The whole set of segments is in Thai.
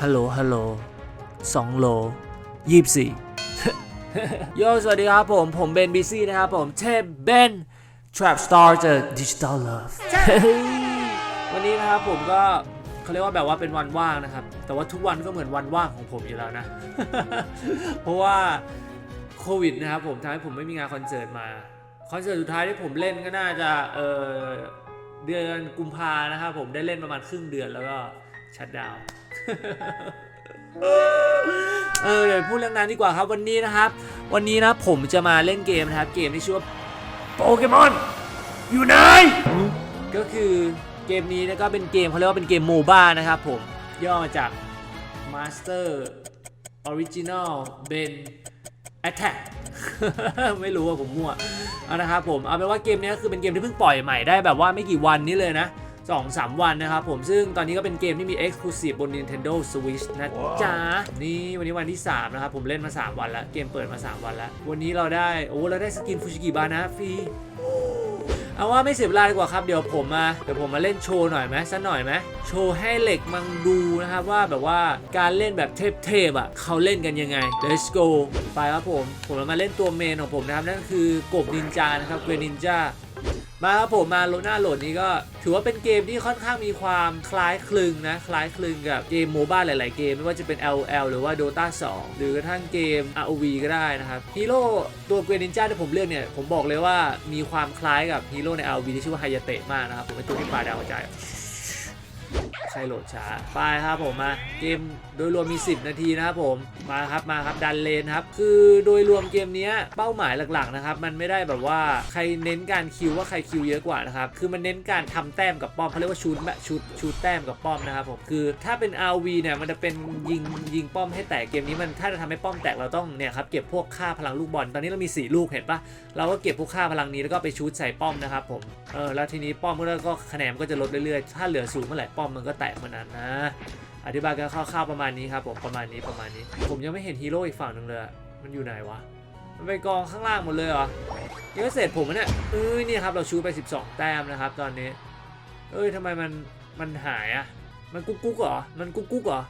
ฮัลโหล ฮัลโหลสองโลยี่สี่โยสวัสดีครับผม ผมเบนบีซี่นะครับผมเทพเบน Trap Star จาก Digital Love วันนี้นะครับผมก็เขาเรียกว่าแบบว่าเป็นวันว่างนะครับ แต่ว่าทุกวันก็เหมือนวันว่างของผมอยู่แล้วนะ เพราะว่าโควิดนะครับผมทำให้ผมไม่มีงานคอนเสิร์ตมา คอนเสิร์ตสุดท้ายที่ผมเล่นก็น่าจะเออ เดือนกุมภานะครับผมได้เล่นประมาณครึ่งเดือนแล้วก็ชัดดาวเออเดี๋ยวพูดเรื่องนั้นดีกว่าครับวันนี้นะครับ วันนี้นะผมจะมาเล่นเกมนะครับ เกมที่ชื่อว่าโปเกมอนอยู่ไหนก็คือเกมนี้นะก็เป็นเกมเขาเรียกว่าเป็นเกมโมบ้านะครับผมย่อมาจาก Master Original Ben Attack ไม่รู้ว่าผมมั่วเอานะครับผมเอาเป็นว่าเกมนี้ก็คือเป็นเกมที่เพิ่งปล่อยใหม่ได้แบบว่าไม่กี่วันนี้เลยนะสองสามวันนะครับผมซึ่งตอนนี้ก็เป็นเกมที่มี Exclusive บน Nintendo Switch นะจ๊ะ นี่วันนี้วันที่ 3 นะครับ ผมเล่นมา 3 วันแล้ว เกมเปิดมา 3 วันแล้ว วันนี้เราได้ โอ้เราได้สกินฟูชิกิบานะฟรี เอาว่าไม่เสียเวลาดีกว่าครับเดี๋ยวผมมาเดี๋ยวผมมาเล่นโชว์หน่อยไหมสักหน่อยไหมโชว์ให้เหล็กมังดูนะครับว่าแบบว่าการเล่นแบบเทพๆอะเขาเล่นกันยังไง let's go ไปครับผม ผมมาเล่นตัวเมนของผมนะครับนั่นคือกบนินจานะครับเกรนินจา มาครับผมมาโลน่าโหลดนี้ก็ ถือว่าเป็นเกมที่ค่อนข้างมีความคล้ายคลึงนะ คล้ายคลึงกับเกมโมบ้าหลาย ๆ เกม ไม่ว่าจะเป็น LOL หรือว่า Dota 2 หรือกระทั่งเกม ROV ก็ได้นะครับฮีโร่ตัวเกรนินจาที่ผมเลือกเนี่ย ผมบอกเลยว่ามีความคล้ายกับฮีโร่ใน ROV ที่ชื่อว่าไฮยาเตะมากนะครับผมเป็นตัวที่ปลาดาวกระจาย ใครโหลดช้าไปครับผมมาเกมโดยรวมมี 10 นาทีนะครับผมมาครับมาครับดันเลนครับคือโดยรวมเกมนี้เป้าหมายหลักๆนะครับมันไม่ได้แบบว่าใครเน้นการคิวว่าใครคิวเยอะกว่านะครับคือมันเน้นการทำแต้มกับป้อมเขาเรียกว่าชูดแบบชูดชูดแต้มกับป้อมนะครับผมคือถ้าเป็น RV เนี่ยมันจะเป็นยิงยิงป้อมให้แตกเกมนี้มันถ้าจะทำให้ป้อมแตกเราต้องเนี่ยครับเก็บพวกค่าพลังลูกบอลตอนนี้เรามี 4 ลูกเห็นปะเราก็เก็บพวกค่าพลังนี้แล้วก็ไปชูดใส่ป้อมนะครับผมเออแล้วทีนี้ป้อมก็ก็คะแนนมันก็จะลดเรื่อยๆถ้าเหลือศูนย์เมื่อไหร่ป้อมมันก็แตกเมื่อนั้นนะ อธิบายกันคร่าวๆประมาณนี้ครับผมประมาณนี้ประมาณนี้ ผมยังไม่เห็นฮีโร่อีกฝั่งหนึ่งเลย มันอยู่ไหนวะ มันไปกองข้างล่างหมดเลยเหรอนี่ก็เสร็จผมอะเนี่ยเอ้ยนี่ครับเราชูไป 12 แต้มนะครับ ตอนนี้ เอ้ยทำไมมันมันหายอะมันกุ๊กกุ๊กเหรอ มันกุ๊กกุ๊กเหรอ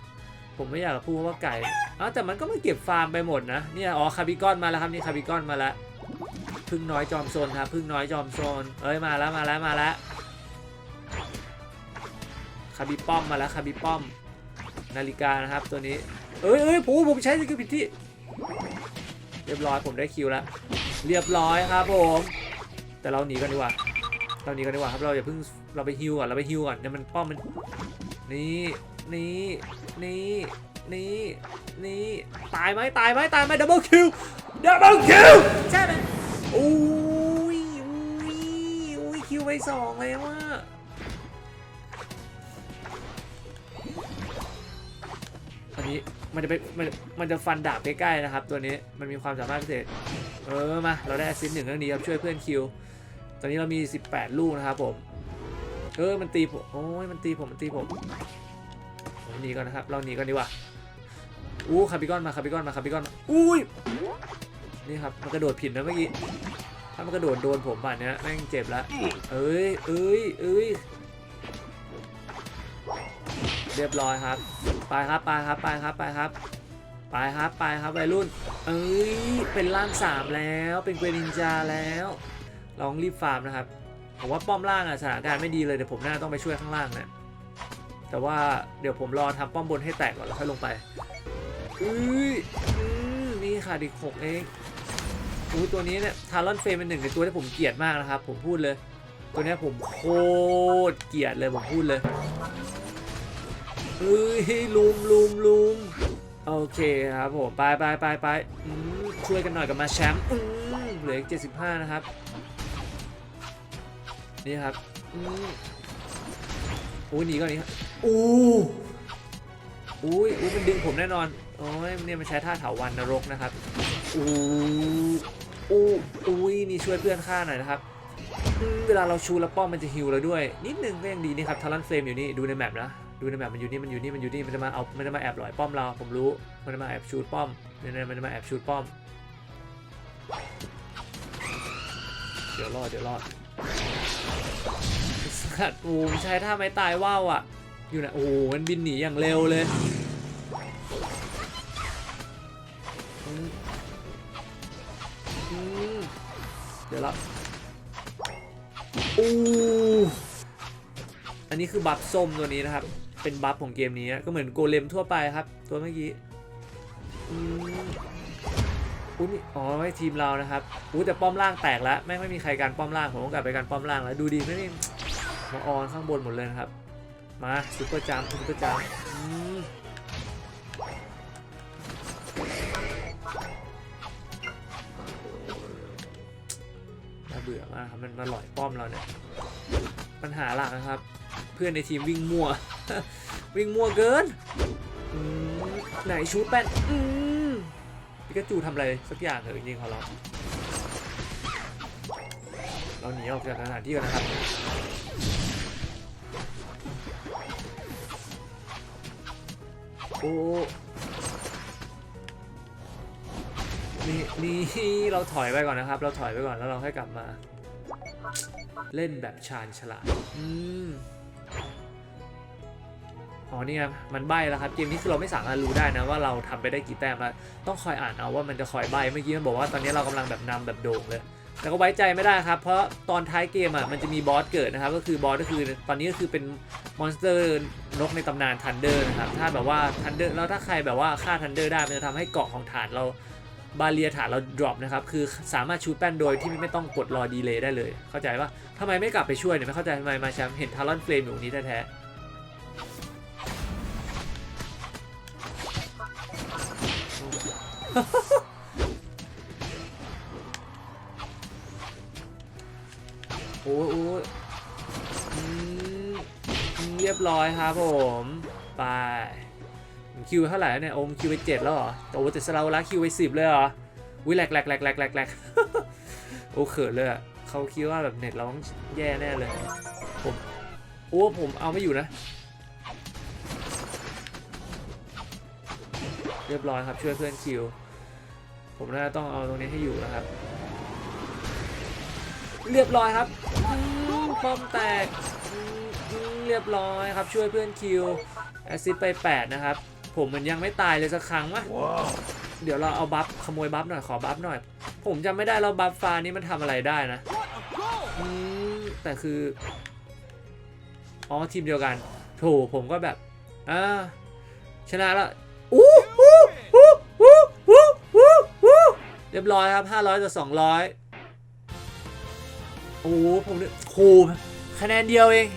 ผมไม่อยากจะพูดว่าไก่อ้าวแต่มันก็ไม่เก็บฟาร์มไปหมดนะ เนี่ยอ๋อคาบิกอนมาแล้วครับนี่คาบิกอนมาแล้วพึ่งน้อยจอมโซนครับพึ่งน้อยจอมโซน เอ้ยมาแล้วมาแล้วมาแล้วาบิป้อมมาแล้วคาบิป้อม นาฬิกานะครับตัวนี้ เอ้ยเอ้ยผมผมใช้สกิลผิดที่ เรียบร้อยผมได้คิวแล้ว เรียบร้อยครับผม แต่เราหนีกันดีกว่า เราหนีกันดีกว่าครับเราอย่าเพิ่งเราไปฮิวก่อนเราไปฮิวก่อนเนี่ยมันป้อมมันนี่นี่นี่นี่นี่ตายไหมตายไหมตายไหมดับเบิลคิวดับเบิลคิวใช่ไหมอุ้ยอุ้ยอุ้ยคิวไปสองเลยว่ะ นี้มันจะไปมันมันจะฟันดาบใกล้ๆนะครับ ตัวนี้มันมีความสามารถพิเศษ เออมาเราได้แอซิสหนึ่งเรื่องนี้ครับช่วยเพื่อนคิว ตอนนี้เรามี 18 ลูกนะครับผม เออมันตีผมโอ้ยมันตีผมมันตีผมผมหนีก่อนนะครับ เราหนีก่อนดีกว่าอู้คาบิกอนมาคาบิกอนมาคาบิกอนอุ้ยนี่ครับมันกระโดดผิดนะเมื่อกี้ถ้ามันกระโดดโดนผมป่านเนี้ยแม่งเจ็บละเอ้ยเอ้ยเอ้ย เรียบร้อยครับ ไปครับไปครับไปครับไปครับไปครับไปครับวัยรุ่น เอ้ยเป็นล่างสามแล้วเป็นเกรนินจาแล้วลองรีบฟาร์มนะครับผมว่าป้อมล่างอะสถานการณ์ไม่ดีเลยเดี๋ยวผมน่าต้องไปช่วยข้างล่างนะแต่ว่าเดี๋ยวผมรอทำป้อมบนให้แตกก่อนแล้วค่อยลงไปเอ้ยอืมนี่ค่ะดิหกเองอู้ตัวนี้เนี่ยทารอนเฟรมเป็นหนึ่งในตัวที่ผมเกลียดมากนะครับ ผมพูดเลย ตัวนี้ผมโคตรเกลียดเลยผมพูดเลย เฮ้ยลุมลุมลุมโอเคครับผมไปไปไปไปช่วยกันหน่อยกับมาแชมป์อืมเหลืออีก75 นะครับ นี่ครับอืมโอ้หนีก่อนหนี่ครับอู้อุ้ยอู้มันดึงผมแน่นอนโอ้ยเนี่ยมันใช้ท่าเถาวันนรกนะครับอู้อู้อุ้ยนี่ช่วยเพื่อนฆ่าหน่อยนะครับเวลาเราชูแล้วป้อมมันจะฮิวเราด้วย นิดนึงก็ยังดีนี่ครับทารันเฟรมอยู่นี่ดูในแมปนะ ดูในแบบมันอยู่นี่มันอยู่นี่มันอยู่นี่มันจะมาเอามันจะมาแอบหลอยป้อมเราผมรู้มันจะมาแอบชูดป้อมเนี่ยเนี่ยมันจะมาแอบชูดป้อมเดี๋ยวรอดเดี๋ยวรอดสัตว์อ้มใช้ท่าไม้ตายว่าวอะ อยู่ไหนโอ้โหมันบินหนีอย่างเร็วเลยเดี๋ยวละอู้อันนี้คือบัฟส้มตัวนี้นะครับ เป็นบัฟของเกมนี้ก็เหมือนโกเลมทั่วไปครับ ตัวเมื่อกี้อุ้ยอ๋อไม่ทีมเรานะครับอู้แต่ป้อมล่างแตกแล้วแม่งไม่มีใครการป้อมล่างผมต้องกลับไปการป้อมล่างแล้วดูดีไม่มีมาออนข้างบนหมดเลยนะครับ มาซุปเปอร์จัมซุปเปอร์จัมอืมน่าเบื่อมากครับมันมาหลอยป้อมเราเนี่ย ปัญหาหลักนะครับ เพื่อนในทีมวิ่งมั่ว วิ่งมั่วเกินไหนชูดแป้นอืมพิกาจูทำอะไรสักอย่างเถอะจริงๆของเราเราหนีออกจากสถานที่กันนะครับโอ้นี่นี่เราถอยไปก่อนนะครับ เราถอยไปก่อนแล้วเราค่อยกลับมา เล่นแบบชาญฉลาดอืมอ๋อนี่ไงมันใบแล้วครับเกมนี้คือเราไม่สามารถรู้ได้นะว่าเราทำไปได้กี่แต้มแล้วต้องคอยอ่านเอาว่ามันจะคอยใบเมื่อกี้มันบอกว่าตอนนี้เรากำลังแบบนำแบบโด่งเลยแต่ก็ไว้ใจไม่ได้ครับ เพราะตอนท้ายเกมอะมันจะมีบอสเกิดนะครับ ก็คือบอสก็คือตอนนี้ก็คือเป็นมอนสเตอร์นกในตำนานทันเดอร์นะครับ ถ้าแบบว่าทันเดอร์แล้วถ้าใครแบบว่าฆ่าทันเดอร์ได้มันจะทำให้เกาะของฐานเรา บาเรียฐานเรา drop นะครับ คือสามารถชูแป้นโดยที่ไม่ต้องกดรอดีเลย์ได้เลย เข้าใจปะทำไมไม่กลับไปช่วยเนี่ยไม่เข้าใจทำไมมาแชมป์เห็นทารอนเฟลมอยู่นี้แท้โอ้โอ้ยอืมเรียบร้อยครับผม ไป คิวเท่าไหร่เนี่ยโอมคิวไปเจ็ดแล้วเหรอแต่โอ้แต่สลาวละคิวไปสิบเลยเหรอวิแหลกแหลกแหลกแหลกแหลกแหลกโอ้เขินเลยอะเขาคิดว่าแบบเน็ตเราต้องแย่แน่เลยผมโอ้ผมเอาไม่อยู่นะ เรียบร้อยครับช่วยเพื่อนคิว ผมน่าจะต้องเอาตรงนี้ให้อยู่นะครับ เรียบร้อยครับป้อมแตกเรียบร้อยครับช่วยเพื่อนคิวแอซซิดไป 8 นะครับ ผมมันยังไม่ตายเลยสักครั้งวะเดี๋ยวเราเอาบัฟขโมยบัฟหน่อยขอบัฟหน่อย ผมจำไม่ได้แล้วบัฟฟ้านี้มันทำอะไรได้นะอืมแต่คือ อ๋อทีมเดียวกันโถผมก็แบบอ่าชนะแล้วอู้หูหูหูหูหูหูเรียบร้อยครับ 500ต่อ200 โอ้โหผมเนี่ยโหคะแนนเดียวเอง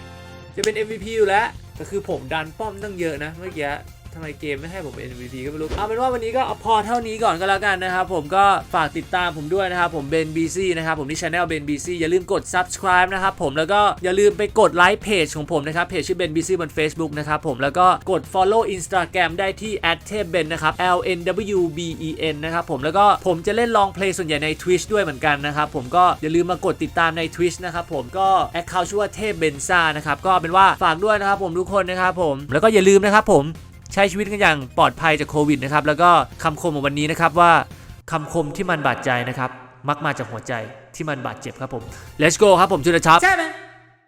จะเป็น MVP อยู่แล้วแต่คือผมดันป้อมตั้งเยอะนะเมื่อกี้ ทำไมเกมไม่ให้ผมเป็น MVP ก็ไม่รู้ เอาเป็นว่าวันนี้ก็พอเท่านี้ก่อนก็แล้วกันนะครับ ผมก็ฝากติดตามผมด้วยนะครับ ผมเบนบีซีนะครับ ผมที่ช anel เบนบีซีอย่าลืมกด subscribe นะครับผมแล้วก็อย่าลืมไปกดไลค์เพจของผมนะครับ เพจชื่อเบนบีซีบน Facebook นะครับผมแล้วก็กด follow Instagram ได้ที่ t a b e n นะครับ L N W B E N นะครับผมแล้วก็ผมจะเล่นลองเพลงส่วนใหญ่ใน Twitch ด้วยเหมือนกันนะครับผมก็อย่าลืมมากดติดตามใน Twitch นะครับผมก็ account ชื่อว่าเทพเบนซ่านะครับก็เป็นว่าฝากด้วยนะครับผมทุกคนนะครับผมแล้วก็อย่าลืมนะครับผม ใช้ชีวิตกันอย่างปลอดภัยจากโควิดนะครับ แล้วก็คำคมของวันนี้นะครับว่าคำคมที่มันบาดใจนะครับ มักมาจากหัวใจที่มันบาดเจ็บครับผม let's go ครับผมจุลชับใช่ไหม